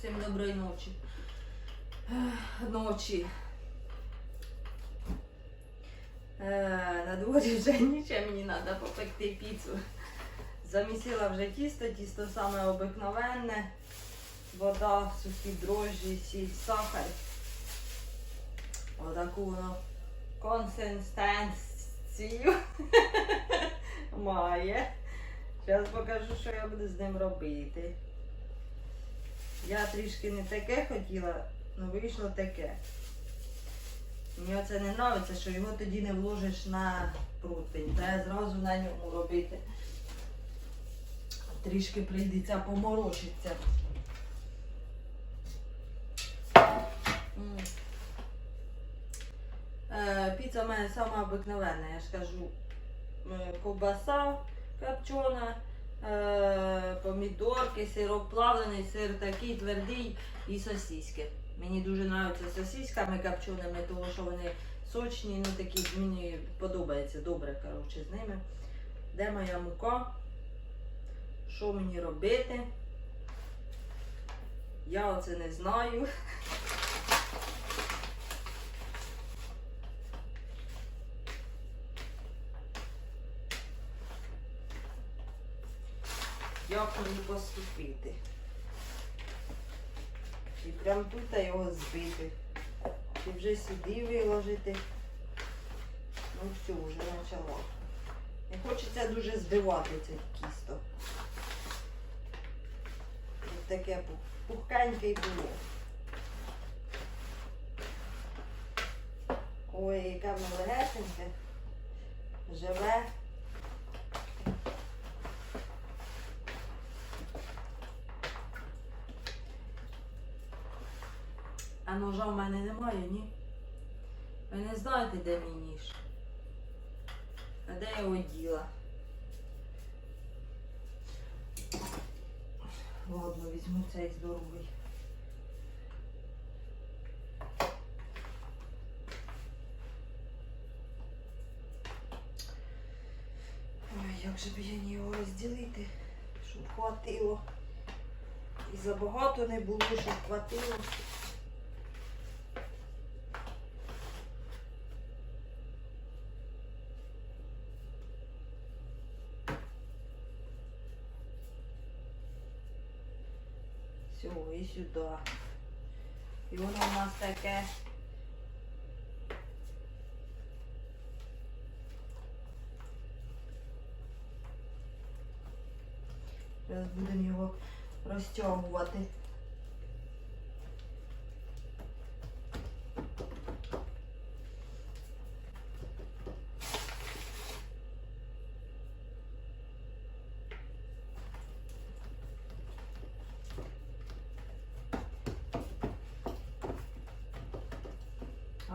Всім доброї ночі. Ночі. Е, На дворі вже нічого, мені треба попекти піцу. Замісила вже тісто, тісто саме обикновенне. Вода, сухі дрожжі, сіль, сахар. Отаку воно консистенцію має. Зараз покажу, що я буду з ним робити. Я трішки не таке хотіла, але вийшло таке. Мені оце не подобається, що його тоді не вложиш на противень. Треба зразу на ньому робити. Трішки прийдеться поморочитися. Е, Піца в мене сама обикновенна, я ж кажу. Ковбаса копчена, помідорки, сирок плавлений, сир такий твердий і сосиски. Мені дуже подобаються сосисками копченими, тому що вони сочні, ну такі мені подобається добре коротше, з ними. Де моя мука? Що мені робити? Я оце не знаю. Як мені поступити? Чи прям тут його збити? Чи вже сюди виложити? Ну все, вже почала. Не хочеться дуже збивати це тісто. Ось таке пух- пухкеньке було. Ой, яке воно легесеньке, живе. Ножа в мене немає, ні? Ви не знаєте, де мій ніж? А де його діла? Ладно, візьму цей здоровий. Ой, як же б я його розділити, щоб хватило. І забагато не було, щоб хватило. Все, і сюди. І воно у нас таке. Зараз будемо його розтягувати.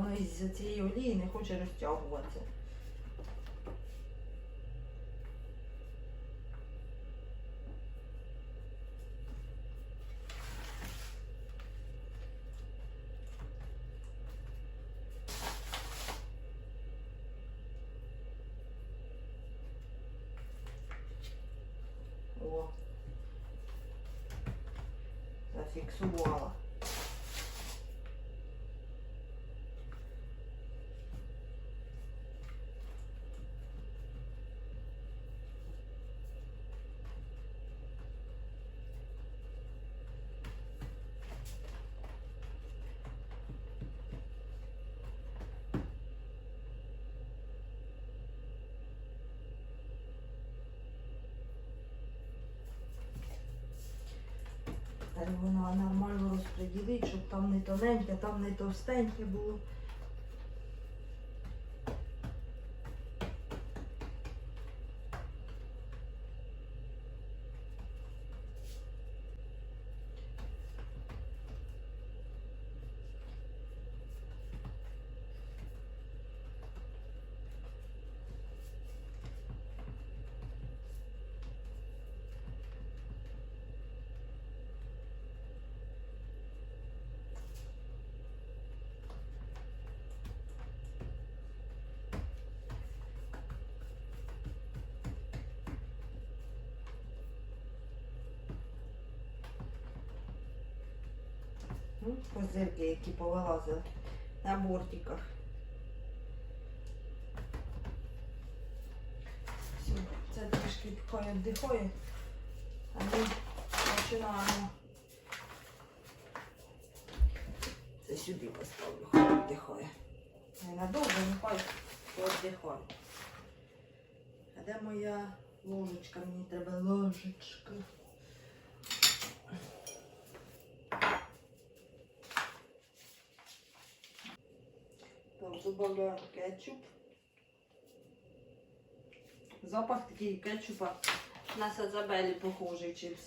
Воно із цієї олії не хоче розтягуватися. Тепер воно нормально розподілити, щоб там не тоненьке, там не товстеньке було. Угу. Козирки, які повилазили на бортиках. Все, це трішки хай віддихає. А ми починаємо. Це сюди поставлю, хай віддихає. Ненадовго, ну хай віддихає. А де моя ложечка? Мені треба ложечка. Так, добавляю кетчуп. Запах такий кетчупа на сазабелі похожий чипс.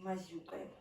Мазюкаємо.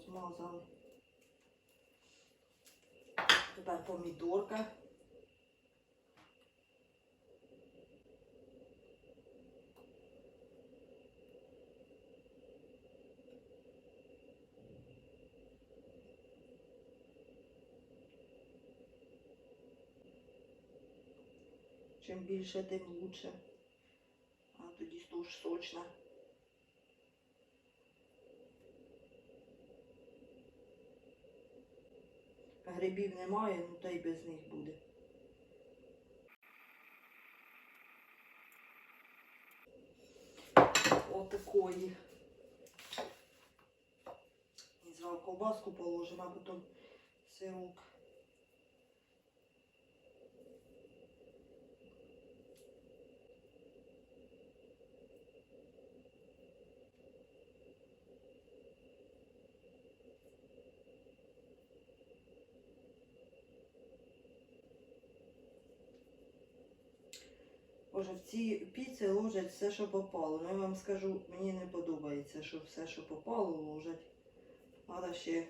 Все, змазали. Тепер помідорка. Чим більше, тим лучше. А тоді дуже сочно. Грибів немає, ну та й без них буде. Отакої. І зразу колбаску положимо, а потім сирок. Боже, в ці піці ложать все, що попало. Ну я вам скажу, мені не подобається, що все, що попало, ложать. Треба ще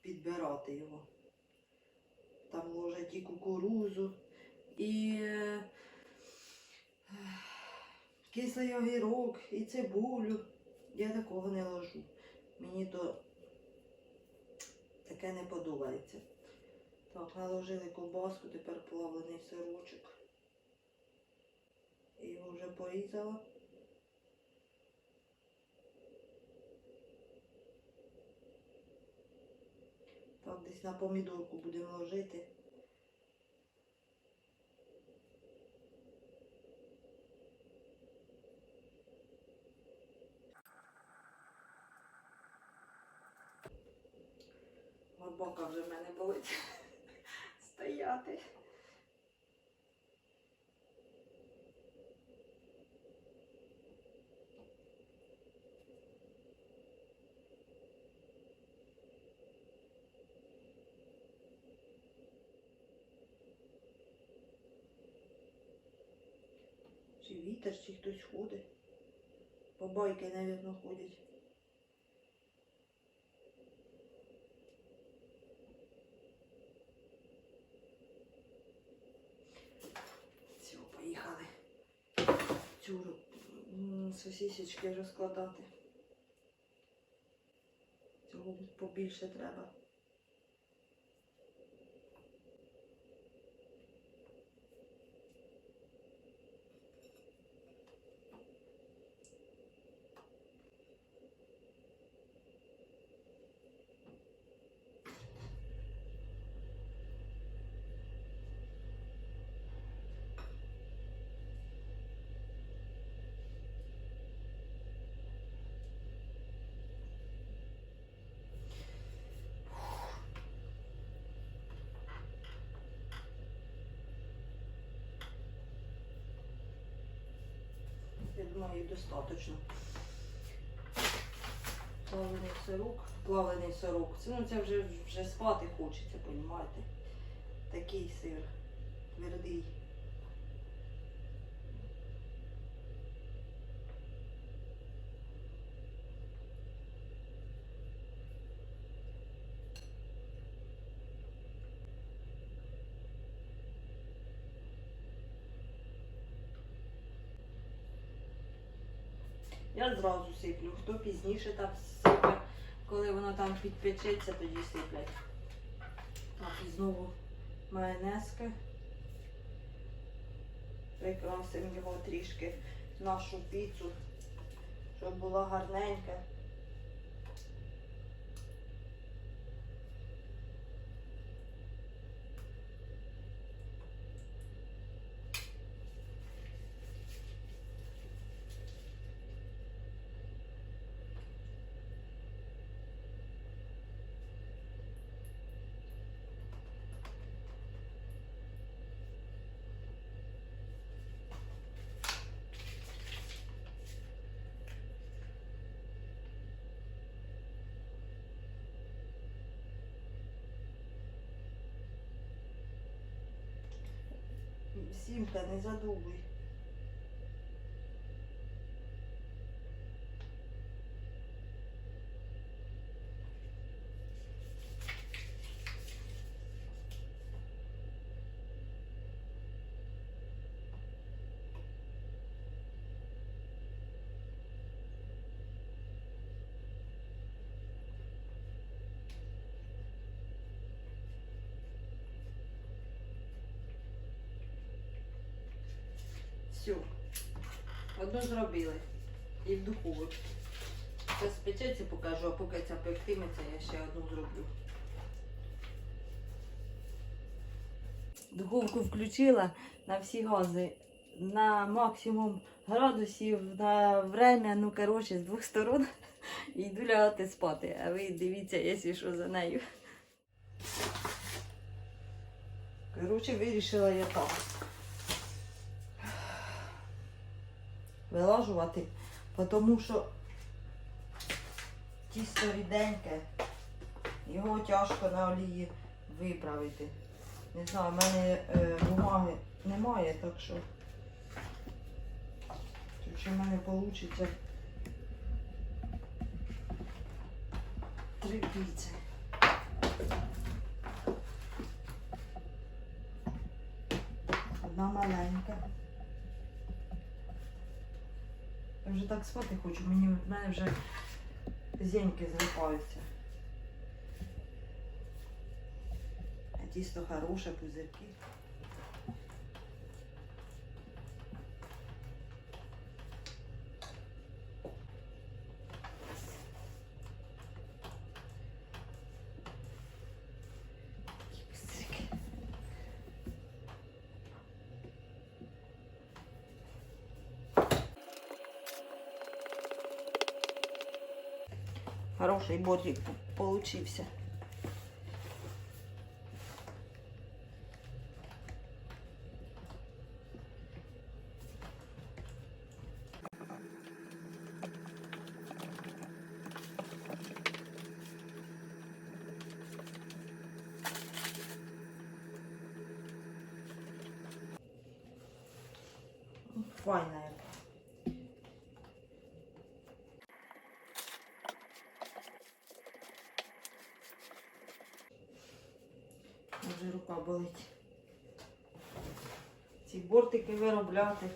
підбирати його. Там ложать і кукурузу, і е, кислий огірок, і цибулю. Я такого не ложу. Мені то таке не подобається. Так, наложили ковбаску, тепер плавлений сирочок. Його вже порізала. Так, десь на помідорку будемо ложити. Горбака вже в мене болить стояти. Чи вітер, чи хтось ходить. Бабайки, мабуть, ходять. Все, поїхали. Цю м, сосисечки розкладати. Цього побільше треба. Їх достатньо. Плавлений сирок. Плавлений сирок. Це, ну, це вже, вже спати хочеться, розумієте? Такий сир. Твердий. Я зразу сиплю. Хто пізніше там сипе, коли воно там підпечеться, тоді сиплять. Так, і знову майонезки. Прикрасимо його трішки нашу піцу, щоб була гарненька. Сімка, не задумуй. Все. Одну зробили. І в духовочку. Це спечеться покажу, а поки ця пектиметься, я ще одну зроблю. Духовку включила на всі гази. На максимум градусів, на время, ну коротше, з двох сторон. І йду лягати спати. А ви дивіться, якщо що за нею. Коротше, вирішила я так. Вилажувати, тому що тісто ріденьке, його тяжко на олії виправити. Не знаю, в мене е, бумаги немає, так що тут в мене вийде три піци. Одна маленька. Я вже так спати хочу, мені в мене вже зеньки злипаються. А тісто хороше, пузирки. Хороший бортик получився. Файна яка. Вже рука болить. Ці бортики виробляти.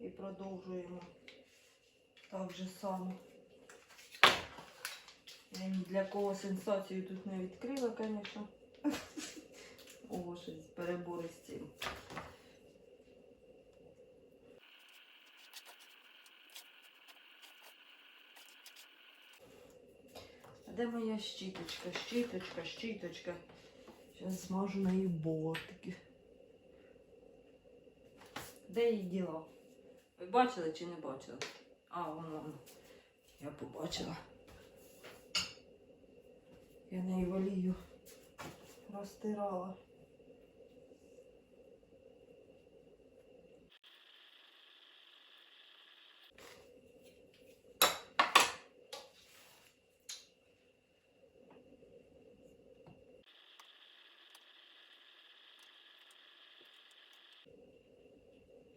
І продовжуємо так же само. Я для кого сенсацію тут не відкрила, звісно. О, щось перебори з цим. А де моя щіточка? Щіточка, щіточка. Зараз змажу нею бортики. Де її діла? Ви бачили чи не бачили? А, воно. Я побачила. Я нею олію розтирала.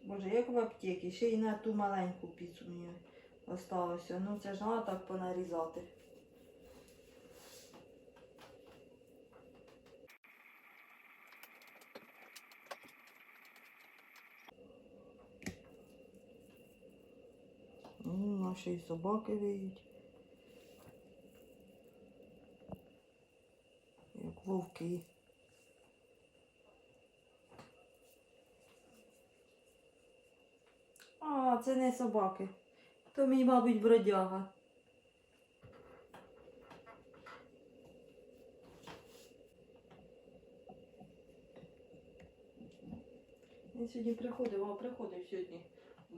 Боже, як в аптеці, ще й на ту маленьку піцу мені осталося. Ну це ж треба так понарізати. Ну, наші і собаки виють. Як вовки. А, це не собаки. То мій, мабуть, бродяга. Він сьогодні приходив, а приходив сьогодні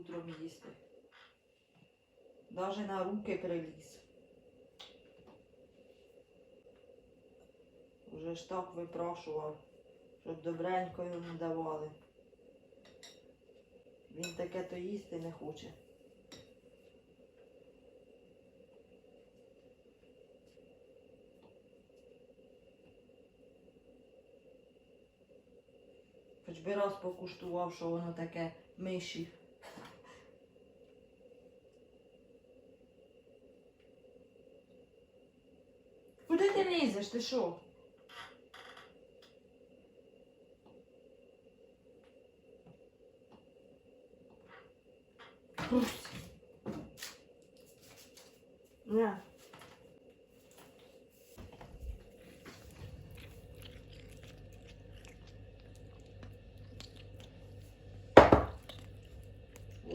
утром їсти. Даже на руки приліз. Уже ж так випрошував, щоб добренько йому давали. Він таке то їсти не хоче. Би раз покуштував, що воно таке миші. Куди ти лізеш? Ти що? Упс. На.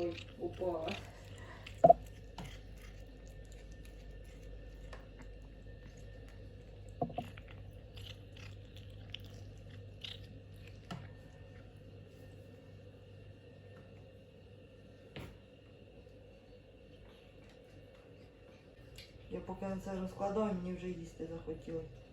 Ой, упала. Я поки це розкладаю, мені вже їсти захотілося.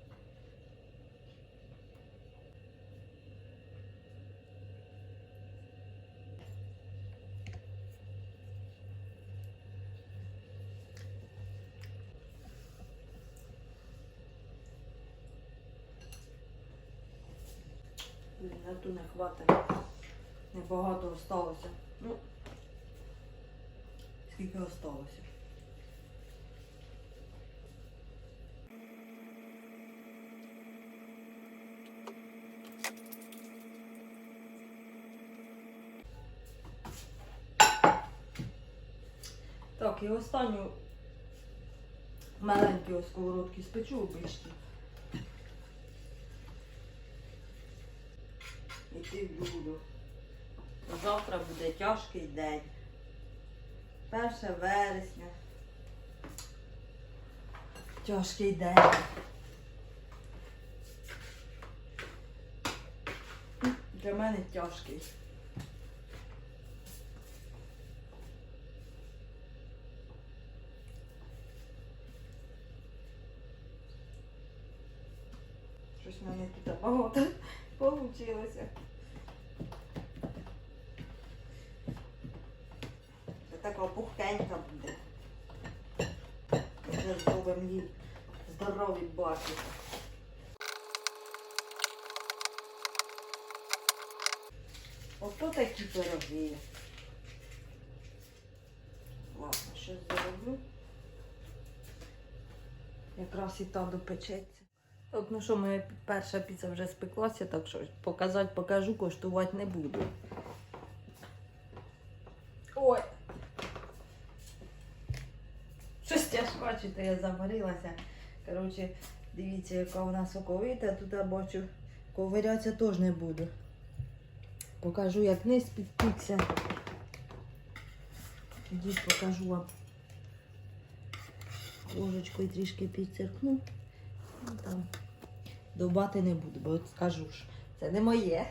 На ту не хватить. Небагато осталося. Ну, скільки осталося? Так, і останню маленькі сковородки спечу обичні. В люблю. Завтра буде тяжкий день. 1 вересня. Тяжкий день. Для мене тяжкий. Щось в мене тут багато получилося. Пухкенька буде. Вже зробимо їй здорові баки. Ото такі пироги. Ладно, щось зроблю. Якраз і та допечеться. Так, ну що, моя перша піца вже спеклася, так що показати покажу, коштувати не буду. бачите, я заварилася. Коротше, дивіться, яка у нас соковита. Тут я бачу, ковирятися теж не буду. Покажу, як не підпікся. Тоді покажу вам. Ложечкою трішки підцеркну. Ну, там. Добати не буду, бо от скажу ж, це не моє.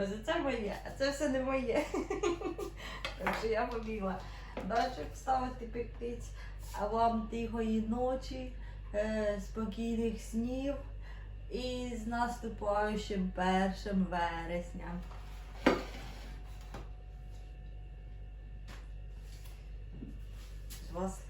Ось це моє, а це все не моє. так що я побігла. Далі ставити пектиць. А вам тихої ночі, е, спокійних снів і з наступаючим першим вересня. З вас